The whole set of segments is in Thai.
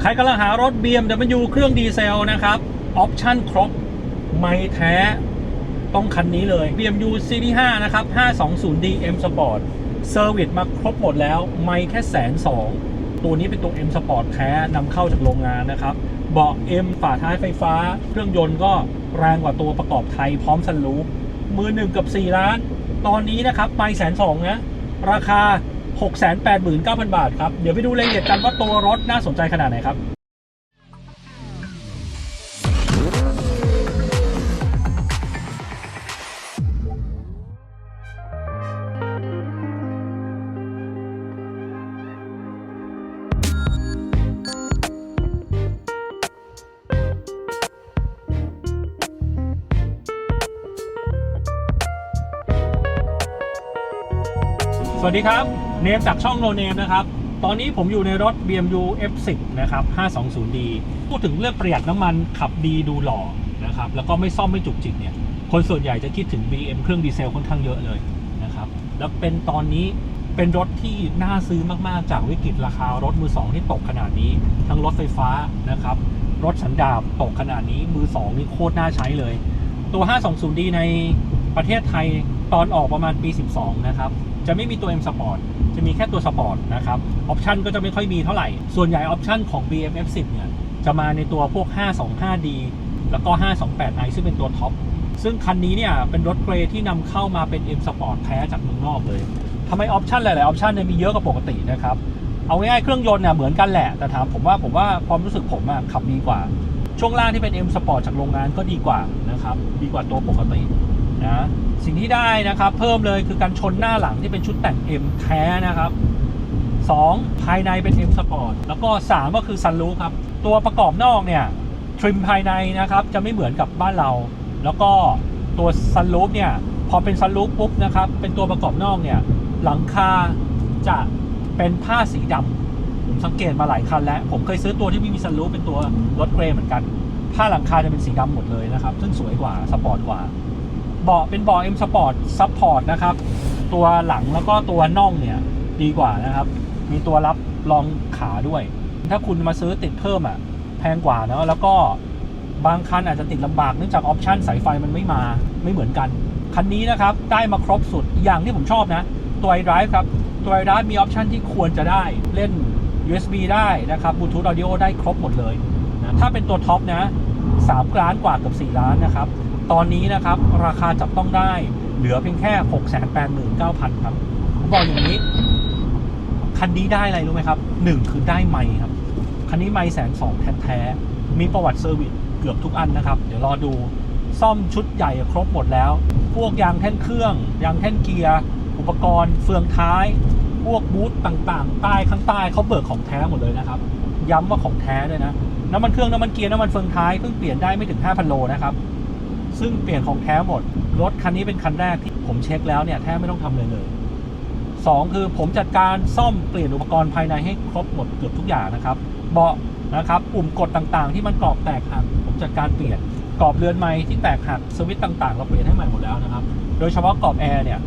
ใครกำลังหารถ BMW เครื่องดีเซลนะครับออปชั่นครบ ไม่แท้ต้องคันนี้เลย BMW Series 5นะครับ 520D M Sport เซอร์วิสมาครบหมดแล้ว ไม่แค่แสนสองตัวนี้เป็นตัว M Sport แท้นำเข้าจากโรงงานนะครับ เบาะ M ฝาท้ายไฟฟ้า เครื่องยนต์ก็แรงกว่าตัวประกอบไทยพร้อมซันรูฟมือหนึ่งกับ 4 ล้าน ตอนนี้นะครับไม่แสนสองนะ ราคา 689,000 บาทครับ เดี๋ยวไปดูรายละเอียดกันว่าตัวรถน่าสนใจขนาดไหนครับสวัสดีครับ เนมจากช่องโนเนมนะครับ ตอนนี้ผมอยู่ในรถ BMW F10 นะครับ 520D พูดถึงเรื่องประหยัดน้ำมันขับดีดูหล่อนะครับ แล้วก็ไม่ซ่อมไม่จุกจิกเนี่ย คนส่วนใหญ่จะคิดถึง BM เครื่องดีเซลค่อนข้างเยอะเลยนะครับ แล้วเป็นตอนนี้เป็นรถที่น่าซื้อมาก ๆ จากวิกฤตราคารถมือสองที่ตกขนาดนี้ ทั้งรถไฟฟ้านะครับ รถสันดาปตกขนาดนี้มือสองนี่โคตรน่าใช้เลย ตัว 520D ในประเทศไทยตอนออกประมาณปี 12 นะครับ จะไม่มีตัว M Sport จะมีแค่ตัว Sport นะครับออปชันก็จะไม่ค่อยมีเท่าไหร่ ส่วนใหญ่ออปชันของ BM F10 เนี่ยจะมาในตัวพวก 525D แล้วก็ 528i ซึ่งเป็นตัวท็อปซึ่งคันนี้เนี่ยเป็นรถเกรที่นำเข้ามาเป็น M Sport แท้จากเมืองนอกเลยทำไมออปชันหลาย ๆ ออปชันเนี่ยมีเยอะกว่าปกตินะครับเอาง่ายๆเครื่องยนต์เนี่ยเหมือนกันแหละ แต่ถามผมว่าผมว่าความรู้สึกผมอะขับดีกว่า ช่วงล่างที่เป็น M Sport จากโรงงานก็ดีกว่านะครับดีกว่าตัวปกติ นะสิ่งที่ได้นะครับ เพิ่มเลยคือการชนหน้าหลังที่เป็นชุดแต่ง M แท้นะครับ 2 ภายในเป็น M Sport แล้วก็ 3 ก็คือซันรูฟครับ ตัวประกอบนอกเนี่ยทริมภายในนะครับจะไม่เหมือนกับบ้านเรา แล้วก็ตัวซันรูฟเนี่ยพอเป็นซันรูฟปุ๊บนะครับเป็นตัวประกอบนอกเนี่ยหลังคาจะเป็นผ้าสีดำผมสังเกตมาหลายคันแล้ว ผมเคยซื้อตัวที่ไม่มีซันรูฟเป็นตัวรถเกรย์เหมือนกัน ผ้าหลังคาจะเป็นสีดำหมดเลยนะครับ ซึ่งสวยกว่าสปอร์ตกว่า เบาะเป็นเบาะ M Sport Support นะครับ ตัวหลังแล้วก็ตัวน่องเนี่ยดีกว่านะครับ มีตัวรับรองขาด้วย ถ้าคุณมาซื้อติดเพิ่มอะแพงกว่าเนะแล้วก็บางคันอาจจะติดลำบากเนื่องจากออปชันสายไฟมันไม่มาไม่เหมือนกัน คันนี้นะครับได้มาครบสุดอย่างที่ผมชอบนะ ตัว iDrive ครับ ตัว iDrive มีออปชันที่ควรจะได้เล่น USB ได้นะครับ Bluetooth Audio ได้ครบหมดเลยนะถ้าเป็นตัวท็อปนะ3ล้านกว่าเกับ4ล้านนะครับ ตอนนี้นะครับราคาจับต้องได้เหลือเพียงแค่ 689,000 ครับผมบอกอย่างนี้ คันนี้ได้อะไรรู้ไหมครับหนึ่งคือได้ไมค์ครับ คันนี้ไมค์แสนสองแท้ๆ มีประวัติเซอร์วิสเกือบทุกอันนะครับ เดี๋ยวรอดูซ่อมชุดใหญ่ครบหมดแล้ว พวกยางแท่นเครื่อง ยางแท่นเกียร์ อุปกรณ์ เฟืองท้าย พวกบูธต่างๆ ใต้ข้างใต้เขาเบิกของแท้หมดเลยนะครับ ย้ำว่าของแท้ด้วยนะ น้ำมันเครื่องน้ำมันเกียร์น้ำมันเฟืองท้ายเพิ่งเปลี่ยนได้ไม่ถึง5,000โลนะครับ ซึ่งเปลี่ยนของแท้หมด รถคันนี้เป็นคันแรกที่ผมเช็คแล้วเนี่ยแทบไม่ต้องทำเลยเลยสองคือผมจัดการซ่อมเปลี่ยนอุปกรณ์ภายในให้ครบหมดเกือบทุกอย่างนะครับ เบาะนะครับปุ่มกดต่างๆ ที่มันกรอบแตกหักผมจัดการเปลี่ยนกรอบเรือนไม้ที่แตกหักสวิตช์ต่างๆ เราเปลี่ยนให้ใหม่หมดแล้วนะครับ โดยเฉพาะกรอบแอร์เนี่ย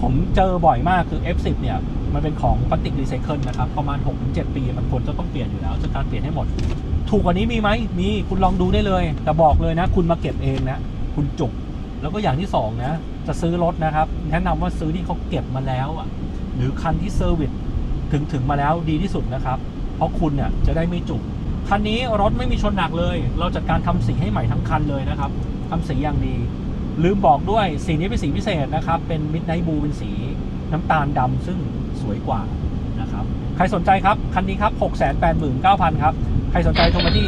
ผมเจอบ่อยมากคือ F10 เนี่ยมันเป็นของพลาสติกรีไซเคิลนะครับ ประมาณ 6-7 ปี มันควรจะต้องเปลี่ยนอยู่แล้วจัดการเปลี่ยนให้หมด ถูกกว่านี้มีไหมมีคุณลองดูได้เลย แต่บอกเลยนะ คุณมาเก็บเองนะ คุณจุก แล้วก็อย่างที่สองนะ จะซื้อรถนะครับ แนะนำว่าซื้อที่เขาเก็บมาแล้วอะหรือคันที่เซอร์วิสถึงถึงมาแล้วดีที่สุดนะครับ เพราะคุณเนี่ยจะได้ไม่จุกคันนี้รถไม่มีชนหนักเลย เราจัดการทำสีให้ใหม่ทั้งคันเลยนะครับทำสีอย่างดีลืมบอกด้วยสีนี้เป็นสีพิเศษนะครับ เป็นมิดไนท์บูเป็นสีน้ำตาลดำซึ่งสวยกว่านะครับ ใครสนใจครับ คันนี้ครับ 689,000 ครับ ใครสนใจโทรมาที่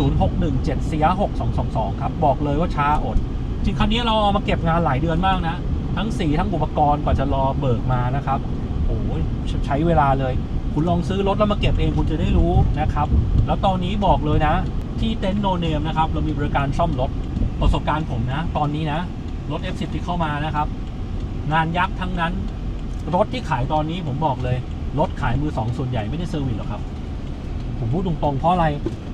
0617 4 6 2 2 2 ครับ บอกเลยว่าช้าอด จริงคันนี้เราเอามาเก็บงานหลายเดือนมากนะ ทั้งสีทั้งอุปกรณ์กว่าจะรอเบิกมานะครับโอ้ยใช้เวลาเลย คุณลองซื้อรถแล้วมาเก็บเองคุณจะได้รู้นะครับ แล้วตอนนี้บอกเลยนะ ที่เต็นท์โนเนมนะครับ เรามีบริการซ่อมรถประสบการณ์ผมนะ ตอนนี้นะ รถ F10 ที่เข้ามานะครับ งานยักษ์ทั้งนั้น รถที่ขายตอนนี้ผมบอกเลย รถขายมือสองส่วนใหญ่ไม่ได้เซอร์วิสหรอกครับ ผมพูดตรงๆ เพราะอะไร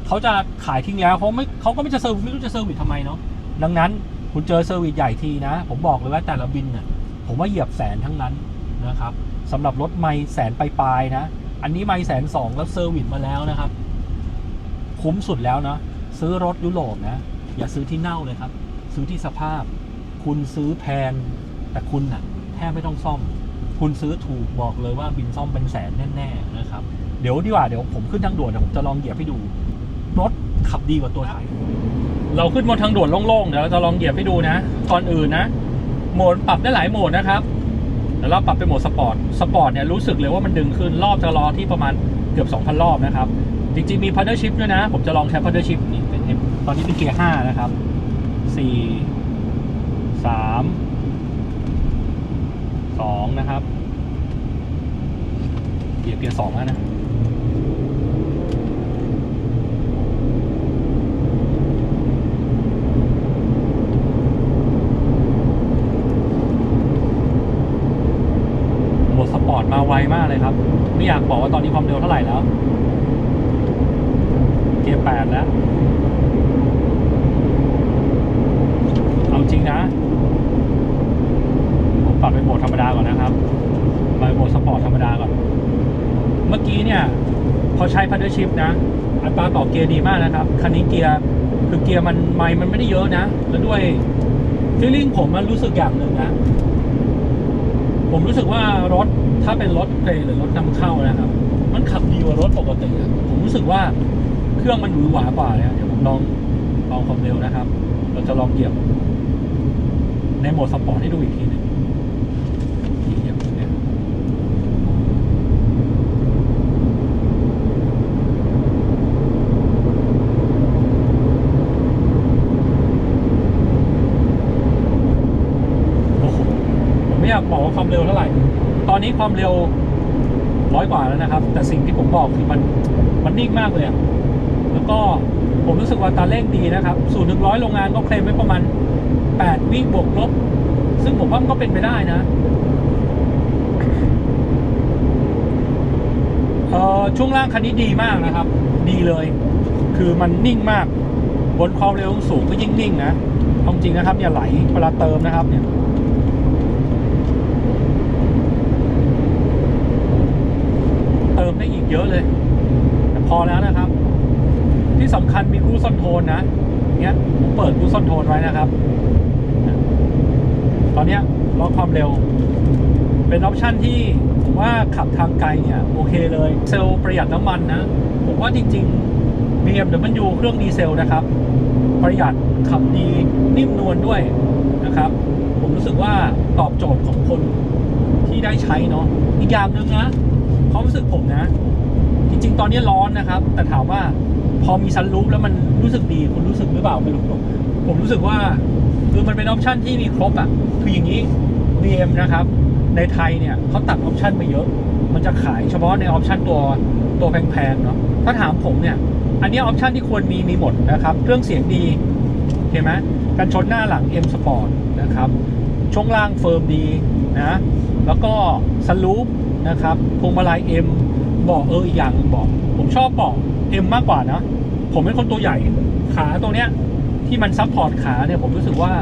เขาจะขายทิ้งแล้วเขาไม่เขาก็ไม่จะเซอร์วิสไม่รู้จะเซอร์วิสทำไมเนาะดังนั้นคุณเจอเซอร์วิสใหญ่ทีนะ ผมบอกเลยว่าแต่ละบินน่ะผมว่าเหยียบแสนทั้งนั้นนะครับสำหรับรถไม่แสนปลายๆนะ อันนี้ไม่แสนสองแล้วเซอร์วิสมาแล้วนะครับ คุ้มสุดแล้วนะ ซื้อรถยุโรปนะ อย่าซื้อที่เน่าเลยครับ ซื้อที่สภาพ คุณซื้อแพงแต่คุณน่ะแทบไม่ต้องซ่อม คุณซื้อถูกบอกเลยว่าบินซ่อมเป็นแสนแน่ ๆ นะครับ เดี๋ยวดีกว่าเดี๋ยวผมขึ้นทางด่วนเดี๋ยวผมจะลองเหยียบให้ดู รถขับดีกว่าตัวไทยเราขึ้นบนทางด่วนโล่งๆเดี๋ยวเราจะลองเหยียบให้ดูนะก่อนอื่นนะโหมดปรับได้หลายโหมดนะครับเดี๋ยวเราปรับเป็นโหมดสปอร์ตสปอร์ตเนี่ยรู้สึกเลยว่ามันดึงขึ้นรอบจะรอที่ประมาณเกือบ 2,000 รอบนะครับ จริงๆ มีพั d เด l ร์ชิพด้วยนะ ผมจะลองใช้พั d เด l ร์ชิพนี่เป็นตอนนี้เป็นเกียร์5นะครับ4 3 2นะครับเหยียบเกียร์2แล้วนะ โหมดสปอร์ตมา ไวมากเลยครับ ไม่อยากบอกว่าตอนนี้ความเร็วเท่าไหร่แล้ว เกียร์แปดแล้ว เอาจริงนะ ผมปรับเป็นโหมดธรรมดาก่อนนะครับมาโหมดสปอร์ตธรรมดาก่อน เมื่อกี้เนี่ยพอใช้พั d เด l ร์ชิพนะ อัตราต่อเกียร์ดีมากนะครับ คันนี้เกียร์คือเกียร์มันไมล์มันไม่ได้เยอะนะ แล้วด้วยฟีลลิ่งผมมันรู้สึกอย่างหนึ่งนะ ผมรู้สึกว่ารถถ้าเป็นรถเกรดหรือรถนำเข้านะครับ มันขับดีกว่ารถปกติผมรู้สึกว่าเครื่องมันหวือหวากว่าเนี่ยเดี๋ยวผมลองลองความเร็วนะครับ เราจะลองเหยียบในโหมดสปอร์ตให้ดูอีกทีหนึงเหยียบตรงเนี้ยโอ้โหผมไม่อยากบอกว่าความ เร็วเท่าไหร่ ตอนนี้ความเร็วร้อยกว่าแล้วนะครับ แต่สิ่งที่ผมบอกคือมันมันนิ่งมากเลยอะแล้วก็ผมรู้สึกว่าตาเร่งดีนะครับศูนย์ถึงร้อยโรงงานก็เคลมไว้ประมาณแปดวิบวกลบ ซึ่งผมว่ามันก็เป็นไปได้นะเอ่อช่วงล่างคันนี้ดีมากนะครับ ดีเลย คือมันนิ่งมาก บนความเร็วสูงก็ยิ่งนิ่งนะเอาจริงนะครับอย่าไหลเวลาเติมนะครับเนี่ย เยอะเลยแต่พอแล้วนะครับ ที่สำคัญมีครูซอนโทนนะเนี้ยผมเปิดครูซอนโทนไว้นะครับ ตอนเนี้ยล็อกความเร็ว เป็นออปชันที่ผมว่าขับทางไกลเนี่ยโอเคเลย เซลล์ประหยัดน้ำมันนะ ผมว่าจริง ๆ BMW เครื่องดีเซลนะครับ ประหยัดขับดีนิ่มนวลด้วยนะครับ ผมรู้สึกว่าตอบโจทย์ของคนที่ได้ใช้เนาะอีกอย่างหนึ่งนะความรู้สึกผมนะ จริง ๆ ตอนนี้ร้อนนะครับ แต่ถามว่าพอมีซันรูฟแล้วมันรู้สึกดีคุณรู้สึกหรือเปล่าไม่รู้ผมรู้สึกว่าคือมันเป็นออปชันที่มีครบอะคืออย่างนี้ BM นะครับ ในไทยเนี่ยเขาตัดออปชันมาเยอะ มันจะขายเฉพาะในออปชันตัวตัวแพงๆเนาะถ้าถามผมเนี่ย อันนี้ออปชันที่ควรมีมีหมดนะครับ เครื่องเสียงดีเห็นไหมกันชนหน้าหลัง M Sport นะครับช่วงล่างเฟิร์มดีนะแล้วก็สลูปนะครับพวงมาลัย M บอกเอออีกอย่างหนึงบอก ผมชอบเบอก M มากกว่านะ ผมเป็นคนตัวใหญ่ ขาตรงเนี้ย ที่มันซับพอร์ตขาเนี่ย ผมรู้สึกว่า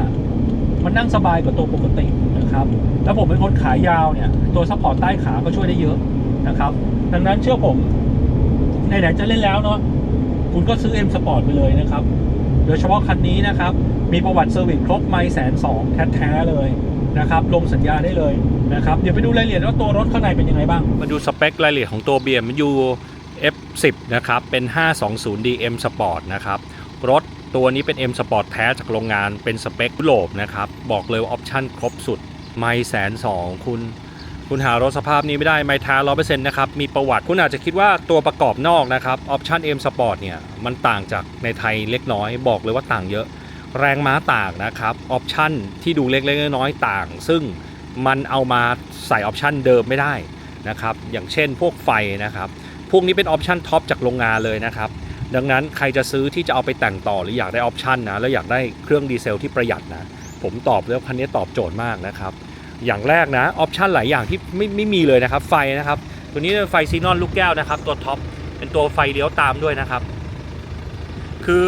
มันนั่งสบายกว่าตัวปกตินะครับ แล้วผมเป็นคนขายาวเนี่ย ตัวซัพพอร์ตใต้ขาก็ช่วยได้เยอะนะครับ ดังนั้นเชื่อผมไหนๆจะเล่นแล้วเนาะคุณก็ซื้อ M Sport ไปเลยนะครับ โดยเฉพาะคันนี้นะครับ มีประวัติเซอร์วิสครบไม่แสนสองแท้ๆเลย นะครับลงสัญญาได้เลยนะครับเดี๋ยวไปดูรายละเอียดว่าตัวรถข้างในเป็นยังไงบ้าง มาดูสเปครายละเอียดของตัว BMW F10 นะครับเป็น 520D M Sport นะครับรถตัวนี้เป็น M Sport แท้จากโรงงานเป็นสเปคยุโรปนะครับบอกเลยว่าออปชั่นครบสุดไม่แสนสองคุณคุณหารถสภาพนี้ไม่ได้ไม่ท้าร้อเปอร์เซ็นต์นะครับ มีประวัติคุณอาจจะคิดว่าตัวประกอบนอกนะครับ ออปชั่น M Sport เนี่ย มันต่างจากในไทยเล็กน้อยบอกเลยว่าต่างเยอะ แรงม้าต่างนะครับออปชั่นที่ดูเล็กๆน้อยๆต่าง ซึ่งมันเอามาใส่ออปชั่นเดิมไม่ได้นะครับอย่างเช่นพวกไฟนะครับพวกนี้เป็นออปชั่นท็อปจากโรงงานเลยนะครับดังนั้นใครจะซื้อที่จะเอาไปแต่งต่อหรืออยากได้ออปชันนะแล้วอยากได้เครื่องดีเซลที่ประหยัดนะผมตอบแล้วคันนี้ตอบโจทย์มากนะครับอย่างแรกนะออปชันหลายอย่างที่ไม่ไม่มีเลยนะครับไฟนะครับตัวนี้เป็นไฟซีนอนลูกแก้วนะครับตัวท็อปเป็นตัวไฟเลี้ยวตามด้วยนะครับคือ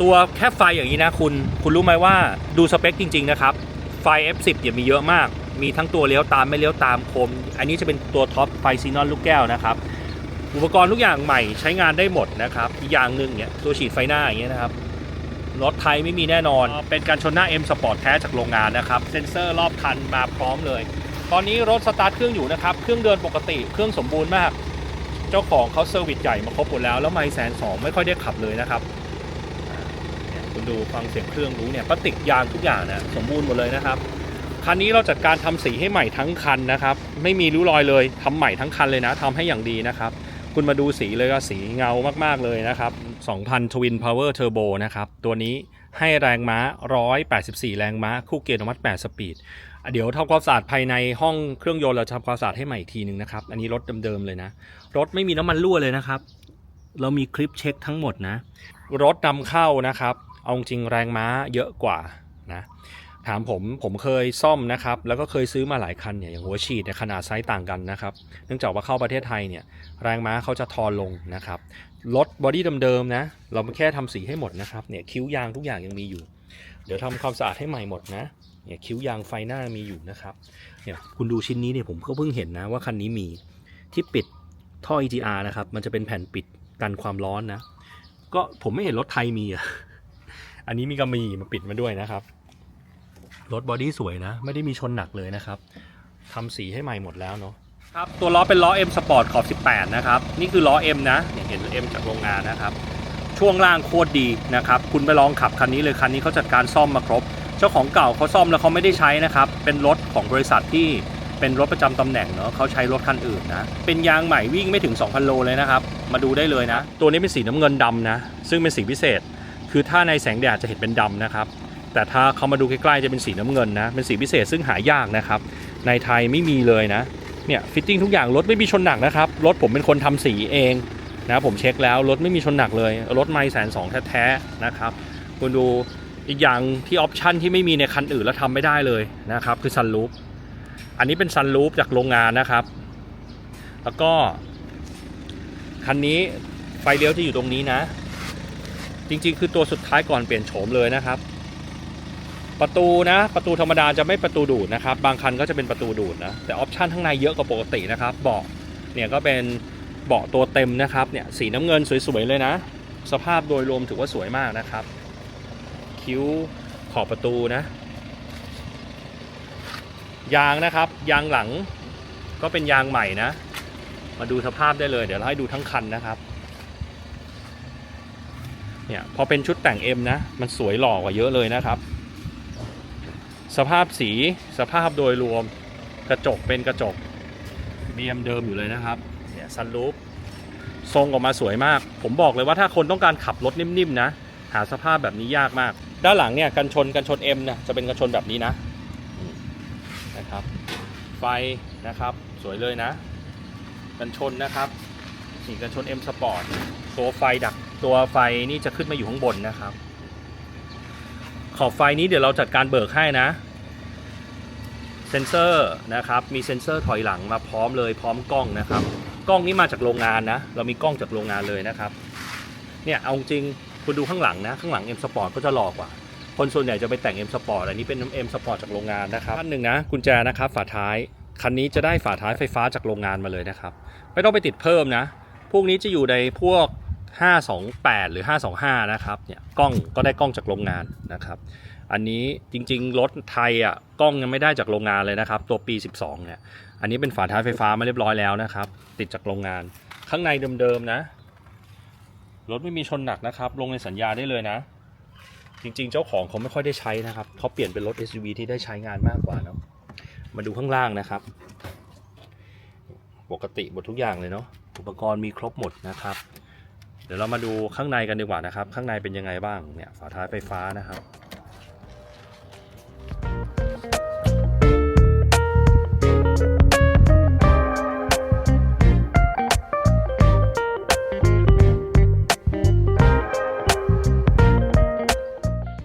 ตัวแค่ไฟอย่างนี้นะคุณ คุณรู้ไหมว่าดูสเปคจริง ๆ นะครับ ไฟ F10 เนี่ยมีเยอะมาก มีทั้งตัวเลี้ยวตามไม่เลี้ยวตามคม อันนี้จะเป็นตัวท็อปไฟซีนอนลูกแก้วนะครับ อุปกรณ์ทุกอย่างใหม่ใช้งานได้หมดนะครับ อีกอย่างหนึ่งเนี่ยตัวฉีดไฟหน้าอย่างเงี้ยนะครับ รถไทยไม่มีแน่นอน เป็นการชนหน้า M Sport แท้จากโรงงานนะครับ เซ็นเซอร์รอบคันมาพร้อมเลย ตอนนี้รถสตาร์ทเครื่องอยู่นะครับ เครื่องเดินปกติ เครื่องสมบูรณ์มาก เจ้าของเขาเซอร์วิสใหญ่มาครบหมดแล้ว แล้วไม่แสนสองไม่ค่อยได้ขับเลยนะครับ ดูฟังเสียงเครื่องรู้เนี่ยพลาสติกยางทุกอย่างนะสมบูรณ์หมดเลยนะครับ คันนี้เราจัดการทำสีให้ใหม่ทั้งคันนะครับ ไม่มีริ้วรอยเลยทำใหม่ทั้งคันเลยนะทำให้อย่างดีนะครับ คุณมาดูสีเลยก็สีเงามากๆเลยนะครับ 2,000 Twin Power Turbo นะครับ ตัวนี้ให้แรงม้า 184 แรงม้า คู่เกียร์อัตโนมัติ8สปีด เดี๋ยวทำความสะอาดภายในห้องเครื่องยนต์เราทำความสะอาดให้ใหม่อีกทีหนึ่งนะครับ อันนี้รถเดิมๆเลยนะ รถไม่มีน้ำมันรั่วเลยนะครับ เรามีคลิปเช็คทั้งหมดนะ รถนำเข้านะครับ เอาจริงแรงม้าเยอะกว่านะถามผมผมเคยซ่อมนะครับ แล้วก็เคยซื้อมาหลายคันเนี่ยอย่างหัวฉีดเนี่ยขนาดไซส์ต่างกันนะครับ เนื่องจากว่าเข้าประเทศไทยเนี่ยแรงม้าเขาจะทอนลงนะครับรถบอดี้เดิมๆนะ เราแค่ทำสีให้หมดนะครับเนี่ยคิ้วยางทุกอย่างยังมีอยู่ เดี๋ยวทำความสะอาดให้ใหม่หมดนะเนี่ยคิ้วยางไฟหน้ามีอยู่นะครับเนี่ยคุณดูชิ้นนี้เนี่ยผมก็เพิ่งเห็นนะว่าคันนี้มีที่ปิดท่อ EGR นะครับมันจะเป็นแผ่นปิดกันความร้อนนะก็ผมไม่เห็นรถไทยมีอะ อันนี้มีก็มีมาปิดมาด้วยนะครับ รถบอดี้สวยนะ ไม่ได้มีชนหนักเลยนะครับทำสีให้ใหม่หมดแล้วเนาะครับตัวล้อเป็นล้อ M Sport ขอบ 18 นะครับ นี่คือล้อ M นะเนี่ยเห็น M จากโรงงานนะครับ ช่วงล่างโคตรดีนะครับ คุณไปลองขับคันนี้เลยคันนี้เขาจัดการซ่อมมาครบ เจ้าของเก่าเขาซ่อมแล้วเขาไม่ได้ใช้นะครับ เป็นรถของบริษัทที่เป็นรถประจำตำแหน่งเนาะเขาใช้รถคันอื่นนะ เป็นยางใหม่วิ่งไม่ถึง 2,000 โลเลยนะครับ มาดูได้เลยนะ ตัวนี้เป็นสีน้ำเงินดำนะ ซึ่งเป็นสีพิเศษ คือถ้าในแสงแดดจะเห็นเป็นดำนะครับ แต่ถ้าเขามาดูใกล้ๆจะเป็นสีน้ำเงินนะ เป็นสีพิเศษซึ่งหายากนะครับ ในไทยไม่มีเลยนะ เนี่ยฟิตติ้งทุกอย่างรถไม่มีชนหนักนะครับ รถผมเป็นคนทำสีเองนะผมเช็คแล้วรถไม่มีชนหนักเลย รถไม่แสนสองแท้ๆนะครับ คุณดูอีกอย่างที่ออปชันที่ไม่มีในคันอื่นแล้วทำไม่ได้เลยนะครับคือซันรูฟอันนี้เป็นซันรูฟจากโรงงานนะครับ แล้วก็คันนี้ไฟเลี้ยวจะอยู่ตรงนี้นะ จริง ๆ คือตัวสุดท้ายก่อนเปลี่ยนโฉมเลยนะครับ ประตูนะประตูธรรมดาจะไม่ประตูดูดนะครับ บางคันก็จะเป็นประตูดูดนะแต่ออปชันข้างในเยอะกว่าปกตินะครับเบาะเนี่ยก็เป็นเบาะตัวเต็มนะครับเนี่ยสีน้ำเงินสวยๆเลยนะ สภาพโดยรวมถือว่าสวยมากนะครับ คิ้วขอบประตูนะ ยางนะครับ ยางหลังก็เป็นยางใหม่นะ มาดูสภาพได้เลย เดี๋ยวเราให้ดูทั้งคันนะครับ เนี่ยพอเป็นชุดแต่ง M นะ มันสวยหล่อกว่าเยอะเลยนะครับ สภาพสีสภาพโดยรวมกระจกเป็นกระจก BM เดิมอยู่เลยนะครับเนี่ยซันรูฟทรงออกมาสวยมาก ผมบอกเลยว่าถ้าคนต้องการขับรถนิ่มๆนะ หาสภาพแบบนี้ยากมาก ด้านหลังเนี่ยกันชนกันชน M นี่ยจะเป็นกันชนแบบนี้นะนะครับ ไฟนะครับสวยเลยนะ กันชนนะครับนี่กันชน M Sport ตัวไฟดัก ตัวไฟนี่จะขึ้นมาอยู่ข้างบนนะครับ ขอบไฟนี้เดี๋ยวเราจัดการเบิกให้นะ เซนเซอร์นะครับ มีเซนเซอร์ถอยหลังมาพร้อมเลยพร้อมกล้องนะครับ กล้องนี้มาจากโรงงานนะ เรามีกล้องจากโรงงานเลยนะครับ เนี่ยเอาจริงคุณดูข้างหลังนะ ข้างหลัง M Sport ก็จะหลอกกว่า คนส่วนใหญ่จะไปแต่ง M Sport อันนี้เป็น M Sport จากโรงงานนะครับท่านหนึ่งนะกุญแจนะครับฝาท้ายคันนี้จะได้ฝาท้ายไฟฟ้าจากโรงงานมาเลยนะครับ ไม่ต้องไปติดเพิ่มนะ พวกนี้จะอยู่ในพวก 528 หรือ 525 นะครับเนี่ยกล้องก็ได้กล้องจากโรงงานนะครับ อันนี้จริงๆ รถไทยอะกล้องยังไม่ได้จากโรงงานเลยนะครับ ตัวปี 12 เนี่ย อันนี้เป็นฝาท้ายไฟฟ้ามาเรียบร้อยแล้วนะครับ ติดจากโรงงาน ข้างในเดิมๆนะ รถไม่มีชนหนักนะครับ ลงในสัญญาได้เลยนะ จริงๆ เจ้าของเขาไม่ค่อยได้ใช้นะครับเขาเปลี่ยนเป็นรถ SUV ที่ได้ใช้งานมากกว่าเนาะมาดูข้างล่างนะครับ ปกติหมดทุกอย่างเลยเนาะอุปกรณ์มีครบหมดนะครับ เดี๋ยวเรามาดูข้างในกันดีกว่านะครับ ข้างในเป็นยังไงบ้างเนี่ยฝาท้ายไฟฟ้านะครับ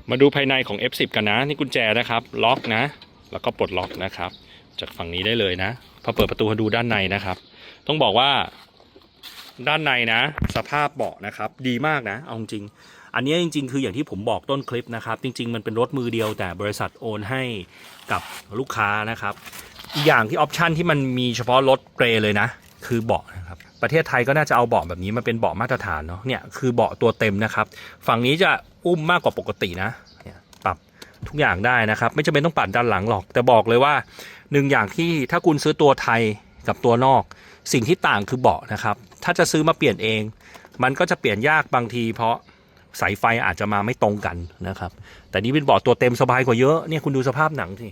มาดูภายในของ F10 กันนะ นี่กุญแจนะครับ ล็อกนะ แล้วก็ปลดล็อกนะครับ จากฝั่งนี้ได้เลยนะ พอเปิดประตูมาดูด้านในนะครับ ต้องบอกว่า ด้านในนะ สภาพเบาะนะครับ ดีมากนะ เอาจริง อันนี้จริง ๆ คืออย่างที่ผมบอกต้นคลิปนะครับ จริง ๆ มันเป็นรถมือเดียวแต่บริษัทโอนให้กับลูกค้านะครับอีกอย่างที่ออปชันที่มันมีเฉพาะรถเกรย์เลยนะ คือเบาะนะครับประเทศไทยก็น่าจะเอาเบาะแบบนี้มาเป็นเบาะมาตรฐานเนาะเนี่ยคือเบาะตัวเต็มนะครับ ฝั่งนี้จะอุ้มมากกว่าปกตินะเนี่ยปรับทุกอย่างได้นะครับ ไม่จำเป็นต้องปัดด้านหลังหรอก แต่บอกเลยว่าหนึ่งอย่างที่ถ้าคุณซื้อตัวไทยกับตัวนอก สิ่งที่ต่างคือเบาะนะครับ ถ้าจะซื้อมาเปลี่ยนเอง มันก็จะเปลี่ยนยากบางที เพราะสายไฟอาจจะมาไม่ตรงกันนะครับ แต่นี่เป็นเบาะตัวเต็มสบายกว่าเยอะเนี่ยคุณดูสภาพหนังสิ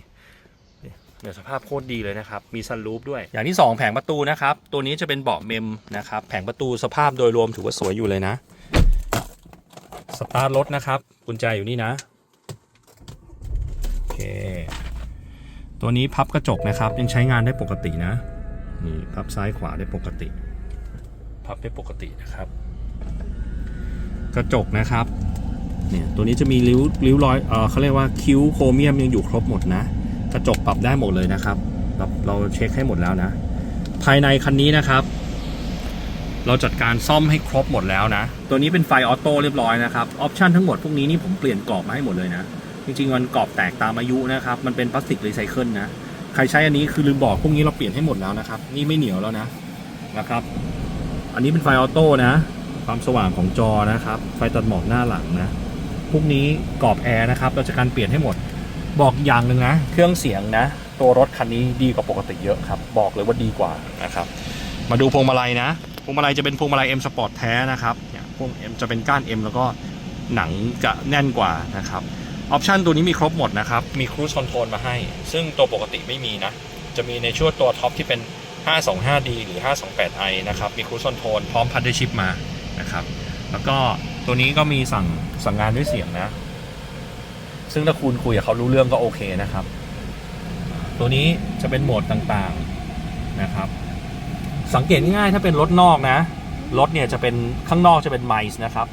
เนี่ยสภาพโคตรดีเลยนะครับ มีซันรูฟด้วย อย่างที่ 2 แผงประตูนะครับ ตัวนี้จะเป็นเบาะเมมนะครับ แผงประตูสภาพโดยรวมถือว่าสวยอยู่เลยนะ สตาร์ทรถนะครับ กุญแจอยู่นี่นะ โอเค ตัวนี้พับกระจกนะครับ ยังใช้งานได้ปกตินะ นี่พับซ้ายขวาได้ปกติ พับได้ปกตินะครับ กระจกนะครับเนี่ยตัวนี้จะมีริ้วริ้วรอยเออเขาเรียกว่าคิ้วโครเมียมยังอยู่ครบหมดนะ กระจกปรับได้หมดเลยนะครับ เราเราเช็คให้หมดแล้วนะ ภายในคันนี้นะครับ เราจัดการซ่อมให้ครบหมดแล้วนะ ตัวนี้เป็นไฟออโต้เรียบร้อยนะครับออปชันทั้งหมดพวกนี้นี่ผมเปลี่ยนกรอบมาให้หมดเลยนะ จริงๆมันกรอบแตกตามอายุนะครับ มันเป็นพลาสติกรีไซเคิลนะใครใช้อันนี้คือลืมบอกพวกนี้เราเปลี่ยนให้หมดแล้วนะครับ นี่ไม่เหนียวแล้วนะนะครับ อันนี้เป็นไฟออโต้นะ ความสว่างของจอนะครับ ไฟตัดหมอกหน้าหลังนะ พวกนี้กรอบแอร์นะครับ เราจะการเปลี่ยนให้หมด บอกอย่างหนึ่งนะ เครื่องเสียงนะ ตัวรถคันนี้ดีกว่าปกติเยอะครับ บอกเลยว่าดีกว่านะครับ มาดูพวงมาลัยนะ พวงมาลัยจะเป็นพวงมาลัย M Sport แท้นะครับ เนี่ย พวง M จะเป็นก้าน M แล้วก็หนังจะแน่นกว่านะครับ ออปชันตัวนี้มีครบหมดนะครับ มี Cruise Control มาให้ ซึ่งตัวปกติไม่มีนะ จะมีในช่วงตัวท็อปที่เป็น 525D หรือ 528i นะครับ มี Cruise Control พร้อมพัดด้วยชิปมานะครับ แล้วก็ตัวนี้ก็มีสั่งสั่งงานด้วยเสียงนะ ซึ่งถ้าคุณคุยกับเขารู้เรื่องก็โอเคนะครับ ตัวนี้จะเป็นโหมดต่างๆนะครับ สังเกตง่ายๆถ้าเป็นรถนอกนะ รถเนี่ยจะเป็นข้างนอกจะเป็นไมล์นะครับ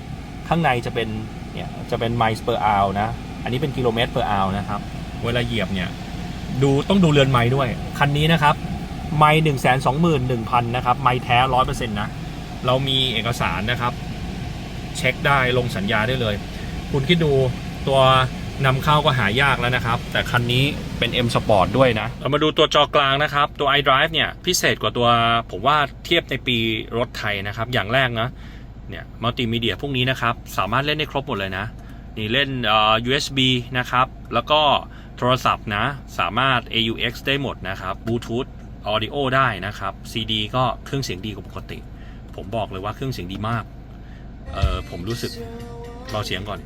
ข้างในจะเป็นเนี่ยจะเป็นไมล์ per hour นะ อันนี้เป็นกิโลเมตร per hour นะครับ เวลาเหยียบเนี่ยดูต้องดูเรือนไม้ด้วย คันนี้นะครับ ไม้หนึ่งแสนสองหมื่นหนึ่งพันนะครับไม้แท้ร้อยเปอร์เซ็นต์นะ เรามีเอกสารนะครับ เช็คได้ลงสัญญาได้เลย คุณคิดดูตัวนำเข้าก็หายากแล้วนะครับ แต่คันนี้เป็น M Sport ด้วยนะ เรามาดูตัวจอกลางนะครับ ตัว iDrive เนี่ย พิเศษกว่าตัวผมว่าเทียบในปีรถไทยนะครับ อย่างแรกนะเนี่ยมัลติมีเดียพวกนี้นะครับ สามารถเล่นได้ครบหมดเลยนะ นี่เล่นเอ่อ USB นะครับ แล้วก็โทรศัพท์นะ สามารถ AUX ได้หมดนะครับบลูทูธ Bluetooth Audio ได้นะครับ CD ก็เครื่องเสียงดีกว่าปกติ ผมบอกเลยว่าเครื่องเสียงดีมากเออผมรู้สึกเบาเสียงก่อน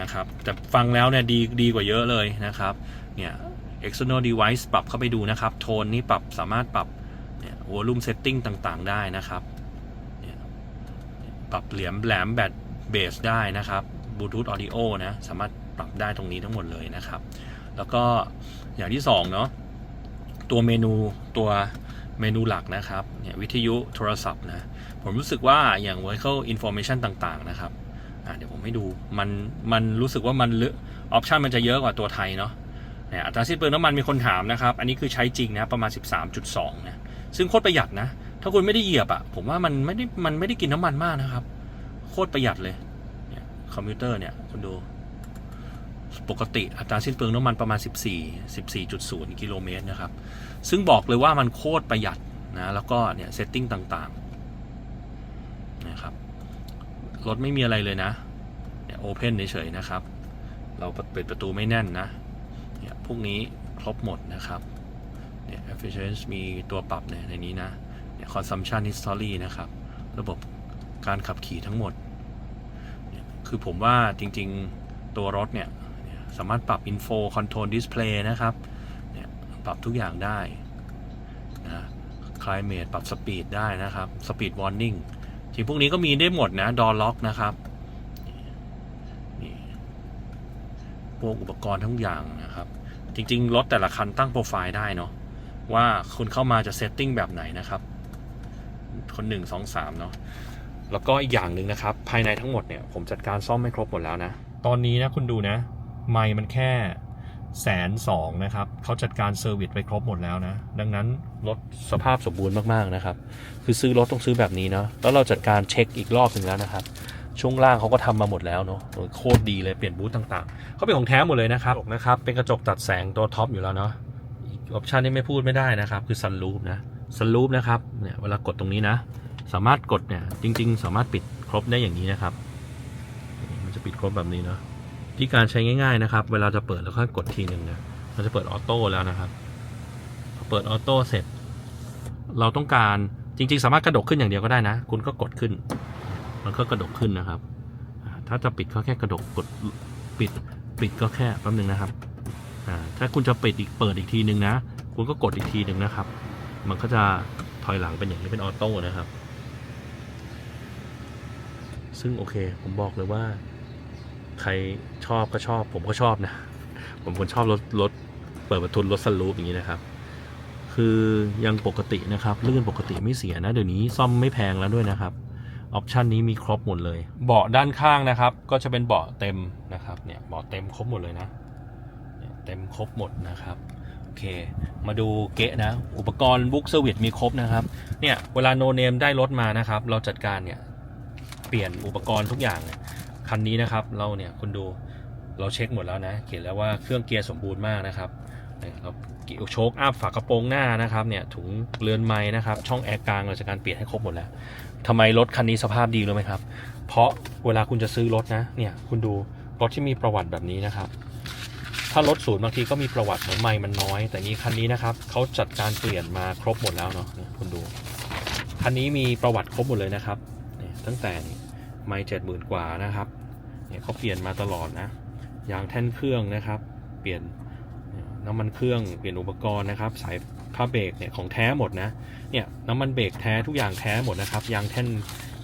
นะครับแต่ฟังแล้วเนี่ยดีดีกว่าเยอะเลยนะครับเนี่ย external device ปรับเข้าไปดูนะครับ โทนนี่ปรับสามารถปรับเนี่ย volume setting ต่างๆ ได้นะครับปรับเหลี่ยมแหลมแบตเบสได้นะครับ Bluetooth Audio นะสามารถปรับได้ตรงนี้ทั้งหมดเลยนะครับ แล้วก็อย่างที่สองเนาะ ตัวเมนูตัวเมนูหลักนะครับเนี่ยวิทยุโทรศัพท์นะผมรู้สึกว่าอย่าง vehicle information ต่างๆนะครับเดี๋ยวผมให้ดูมันมันรู้สึกว่ามันออปชันมันจะเยอะกว่าตัวไทยเนาะเนี่ยอัตราสิ้นเปลืองน้ำมันมีคนถามนะครับ อันนี้คือใช้จริงนะประมาณ 13.2นะซึ่งโคตรประหยัดนะ ถ้าคุณไม่ได้เหยียบอะผมว่ามันไม่ได้มันไม่ได้กินน้ำมันมากนะครับ โคตรประหยัดเลยเนี่ยคอมพิวเตอร์เนี่ยคุณดู ปกติอัตราสิ้นเปลืองน้ำมันประมาณ 14 14.0 กิโลเมตรนะครับ ซึ่งบอกเลยว่ามันโคตรประหยัดนะ แล้วก็เนี่ยเซตติ้งต่างๆนะครับรถไม่มีอะไรเลยนะเนี่ยโอเพนเฉยๆนะครับ เราเปิดประตูไม่แน่นนะเนี่ยพวกนี้ครบหมดนะครับเนี่ย efficiency มีตัวปรับเนี่ยในนี้นะเนี่ย consumption history นะครับ ระบบการขับขี่ทั้งหมด คือผมว่าจริงๆตัวรถเนี่ย สามารถปรับ info control display นะครับเนี่ยปรับทุกอย่างได้นะ climate ปรับ speed ได้นะครับ speed warning จริงพวกนี้ก็มีได้หมดนะดอล็อกนะครับนี่พวกอุปกรณ์ทั้งอย่างนะครับ จริง ๆ รถแต่ละคันตั้งโปรไฟล์ได้เนาะว่าคุณเข้ามาจะเซตติ้งแบบไหนนะครับ คนหนึ่งสองสามเนาะแล้วก็อีกอย่างหนึ่งนะครับ ภายในทั้งหมดเนี่ยผมจัดการซ่อมไม่ครบหมดแล้วนะ ตอนนี้นะคุณดูนะ ไมค์มันแค่แสนสองนะครับเขาจัดการเซอร์วิสไปครบหมดแล้วนะ ดังนั้นรถสภาพสมบูรณ์มากๆนะครับ คือซื้อรถต้องซื้อแบบนี้เนาะแล้วเราจัดการเช็คอีกรอบหนึ่งแล้วนะครับช่วงล่างเขาก็ทำมาหมดแล้วเนาะโอ้ยโคตรดีเลยเปลี่ยนบูธต่างๆเขาเป็นของแท้หมดเลยนะครับนะครับ เป็นกระจกตัดแสงตัวท็อปอยู่แล้วเนาะอีกออปชันที่ไม่พูดไม่ได้นะครับ คือซันรูฟนะซันรูฟนะครับเนี่ยเวลากดตรงนี้นะ สามารถกดเนี่ยจริง ๆ สามารถปิดครบได้อย่างนี้นะครับ มันจะปิดครบแบบนี้เนาะ ที่การใช้ง่ายๆนะครับ เวลาจะเปิดแล้วค่อยกดทีหนึ่งนะมันจะเปิดออโต้แล้วนะครับพอเปิดออโต้เสร็จ เราต้องการจริง ๆ สามารถกระดกขึ้นอย่างเดียวก็ได้นะ คุณก็กดขึ้น มันก็กระดกขึ้นนะครับ ถ้าจะปิดก็แค่กระดกกดปิดปิดก็แค่แป๊บนึงนะครับถ้าคุณจะปิดอีกเปิดอีกทีหนึ่งนะ คุณก็กดอีกทีหนึ่งนะครับ มันก็จะถอยหลังเป็นอย่างนี้เป็นออโต้นะครับ ซึ่งโอเค ผมบอกเลยว่า ใครชอบก็ชอบ ผมก็ชอบนะ ผมคนชอบรถรถเปิดประทุนรถสลูปอย่างนี้นะครับ คือยังปกตินะครับลื่นปกติไม่เสียนะ เดี๋ยวนี้ซ่อมไม่แพงแล้วด้วยนะครับออปชันนี้มีครบหมดเลย เบาะด้านข้างนะครับ ก็จะเป็นเบาะเต็มนะครับเนี่ยเบาะเต็มครบหมดเลยนะเต็มครบหมดนะครับโอเค มาดูเกะนะ อุปกรณ์บุ๊กเซอร์วิสมีครบนะครับเนี่ยเวลาโนเนมได้รถมานะครับ เราจัดการเนี่ยเปลี่ยนอุปกรณ์ทุกอย่างเนี่ย คันนี้นะครับเราเนี่ยคุณดูเราเช็คหมดแล้วนะเขียนแล้วว่าเครื่องเกียร์สมบูรณ์มากนะครับเราเกี่ยวโชคอัพฝากระโปรงหน้านะครับเนี่ยถุงเรือนไม้นะครับช่องแอร์กลางเราจัดการเปลี่ยนให้ครบหมดแล้วทำไมรถคันนี้สภาพดีรู้ไหมครับ เพราะเวลาคุณจะซื้อรถนะเนี่ยคุณดูรถที่มีประวัติแบบนี้นะครับ ถ้ารถศูนย์บางทีก็มีประวัติของไม้มันน้อย แต่นี้คันนี้นะครับเขาจัดการเปลี่ยนมาครบหมดแล้วเนาะคุณดูคันนี้มีประวัติครบหมดเลยนะครับเนี่ยตั้งแต่ ไม่เจ็ดหมื่นกว่านะครับ เนี่ยเขาเปลี่ยนมาตลอดนะยางแท่นเครื่องนะครับ เปลี่ยนน้ำมันเครื่องเปลี่ยนอุปกรณ์นะครับ สายผ้าเบรกเนี่ยของแท้หมดนะ เนี่ยน้ำมันเบรกแท้ทุกอย่างแท้หมดนะครับ ยางแท่น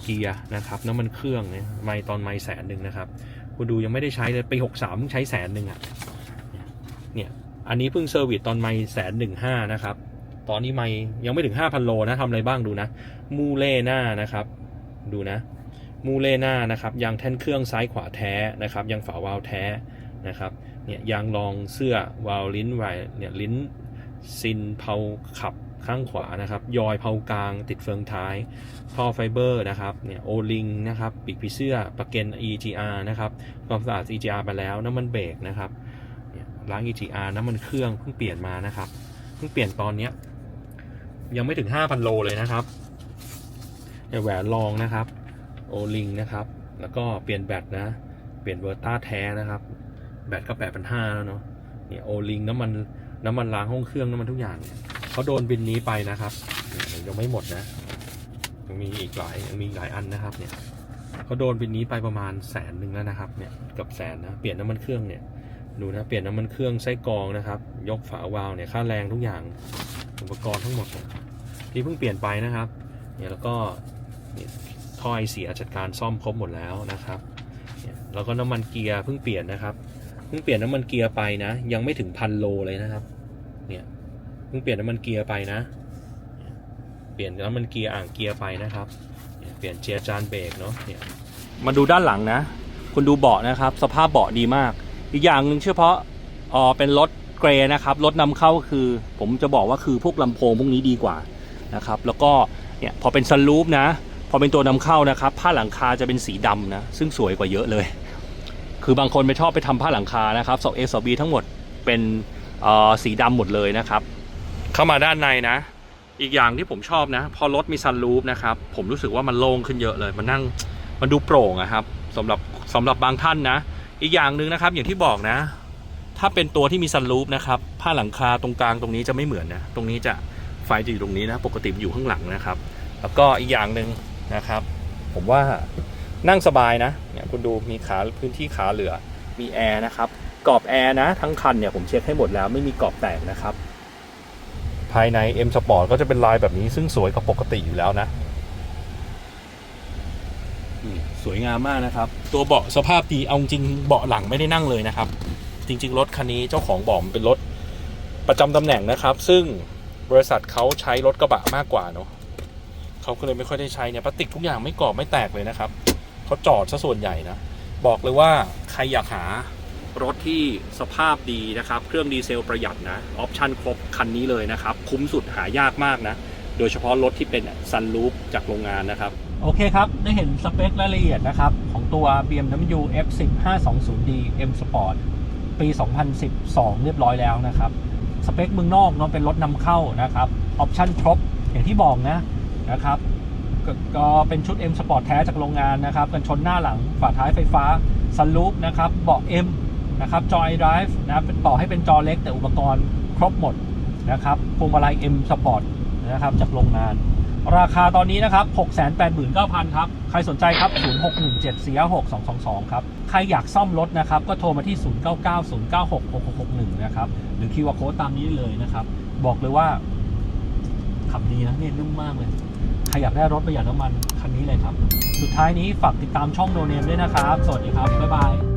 เกียร์นะครับ น้ำมันเครื่องเนี่ยไม่ตอนไม่แสนหนึ่งนะครับคุณดูยังไม่ได้ใช้เลยปีหกสามใช้แสนหนึ่งอะ เนี่ยอันนี้เพิ่งเซอร์วิสตอนไม่แสนหนึ่งห้านะครับ ตอนนี้ไม่ยังไม่ถึง5,000โลนะทำอะไรบ้างดูนะ มูเล่หน้านะครับ ดูนะ มูเล่หน้านะครับยางแท่นเครื่องซ้ายขวาแท้นะครับยางฝาวาล์วแท้นะครับเนี่ยยางรองเสื้อวาล์วลิ้นไวเนี่ยลิ้นซินเผาขับข้างขวานะครับยอยเผากลางติดเฟืองท้าย ท่อไฟเบอร์นะครับเนี่ยโอลิงนะครับปีกผีเสื้อประเก็น EGR นะครับความสะอาด EGR ไปแล้วน้ำมันเบรกนะครับเนี่ยล้าง EGR น้ำมันเครื่องเพิ่งเปลี่ยนมานะครับเพิ่งเปลี่ยนตอนเนี้ยยังไม่ถึง 5,000 โลเลยนะครับเนี่ยแหวนรองนะครับ โอลิงนะครับ แล้วก็เปลี่ยนแบตนะ เปลี่ยนเวอร์ต้าแท้นะครับ แบตก็แปดพันห้าแล้วเนาะ เนี่ยโอลิงน้ำมันน้ำมันล้างห้องเครื่องน้ำมันทุกอย่างเขาโดนบินนี้ไปนะครับเนี่ยยังไม่หมดนะยังมีอีกหลายยังมีหลายอันนะครับ เนี่ยเขาโดนบินนี้ไปประมาณแสนหนึ่งแล้วนะครับ เนี่ยกับแสนนะเปลี่ยนน้ำมันเครื่องเนี่ยดูนะเปลี่ยนน้ำมันเครื่องไส้กรองนะครับ ยกฝาวาล์วเนี่ยค่าแรงทุกอย่างอุปกรณ์ทั้งหมด ที่เพิ่งเปลี่ยนไปนะครับ เนี่ยแล้วก็ ท่อไอเสียจัดการซ่อมครบหมดแล้วนะครับ แล้วก็น้ำมันเกียร์เพิ่งเปลี่ยนนะครับ เพิ่งเปลี่ยนน้ำมันเกียร์ไปนะ ยังไม่ถึงพันโลเลยนะครับ เนี่ย เพิ่งเปลี่ยนน้ำมันเกียร์ไปนะ เปลี่ยนน้ำมันเกียร์อ่างเกียร์ไปนะครับ เปลี่ยนเจียร์จานเบรกเนาะ เนี่ย มาดูด้านหลังนะ คุณดูเบาะนะครับ สภาพเบาะดีมาก อีกอย่างหนึ่งเฉพาะอ๋อเป็นรถเกรย์นะครับ รถนำเข้าคือ ผมจะบอกว่าคือพวกลำโพงพวกนี้ดีกว่านะครับ แล้วก็เนี่ยพอเป็นซันรูฟนะ พอเป็นตัวนำเข้านะครับ ผ้าหลังคาจะเป็นสีดำนะ ซึ่งสวยกว่าเยอะเลย คือบางคนไม่ชอบไปทำผ้าหลังคานะครับสองเอสบีทั้งหมดเป็นอ่อสีดำหมดเลยนะครับ เข้ามาด้านในนะ อีกอย่างที่ผมชอบนะ พอรถมีซันรูฟนะครับ ผมรู้สึกว่ามันโล่งขึ้นเยอะเลยมันนั่งมันดูโปร่งอะครับสำหรับสำหรับบางท่านนะ อีกอย่างหนึ่งนะครับอย่างที่บอกนะ ถ้าเป็นตัวที่มีซันรูฟนะครับผ้าหลังคาตรงกลางตรงนี้จะไม่เหมือนนะ ตรงนี้จะไฟจะอยู่ตรงนี้นะ ปกติอยู่ข้างหลังนะครับ แล้วก็อีกอย่างหนึ่ง นะครับ ผมว่านั่งสบายนะเนี่ยคุณดูมีขาพื้นที่ขาเหลือ มีแอร์นะครับกรอบแอร์นะ ทั้งคันเนี่ยผมเช็คให้หมดแล้วไม่มีกรอบแตกนะครับ ภายใน M Sport ก็จะเป็นลายแบบนี้ซึ่งสวยกว่าปกติอยู่แล้วนะนี่สวยงามมากนะครับ ตัวเบาะสภาพดีเอาจริงเบาะหลังไม่ได้นั่งเลยนะครับ จริง ๆ รถคันนี้เจ้าของบอกมันเป็นรถประจำตำแหน่งนะครับ ซึ่งบริษัทเขาใช้รถกระบะมากกว่าเนาะ เขาก็เลยไม่ค่อยได้ใช้เนี่ยพลาสติกทุกอย่างไม่กรอบไม่แตกเลยนะครับเขาจอดซะส่วนใหญ่นะ บอกเลยว่าใครอยากหารถที่สภาพดีนะครับ เครื่องดีเซลประหยัดนะ ออปชั่นครบคันนี้เลยนะครับ คุ้มสุดหายากมากนะ โดยเฉพาะรถที่เป็นซันรูฟจากโรงงานนะครับ โอเคครับ ได้เห็นสเปครายละเอียดนะครับ ของตัว BMW F10 520D M Sport ปี 2012 เรียบร้อยแล้วนะครับ สเปคเมืองนอกเนาะเป็นรถนำเข้านะครับ ออปชั่นครบอย่างที่บอกนะ นะครับกก็เป็นชุด M Sport แท้จากโรงงานนะครับ กันชนหน้าหลังฝาท้ายไฟฟ้าซันลูปนะครับเบาะ M นะครับจอ iDrive นะเป็นต่อให้เป็นจอเล็กแต่อุปกรณ์ครบหมดนะครับพวงมาลัย M Sport นะครับจากโรงงาน ราคาตอนนี้นะครับ 689,000 ครับ ใครสนใจครับ 0617466222 ครับ ใครอยากซ่อมรถนะครับ ก็โทรมาที่ 0990966661 นะครับ หรือคิวอาร์โค้ดตามนี้เลยนะครับ บอกเลยว่าขับดีนะเนี่ยนุ่มมากเลย ใครอยากได้รถประหยัดน้ำมันคันนี้เลยครับ สุดท้ายนี้ฝากติดตามช่องโนเนมด้วยนะครับ สวัสดีครับ บ๊ายบาย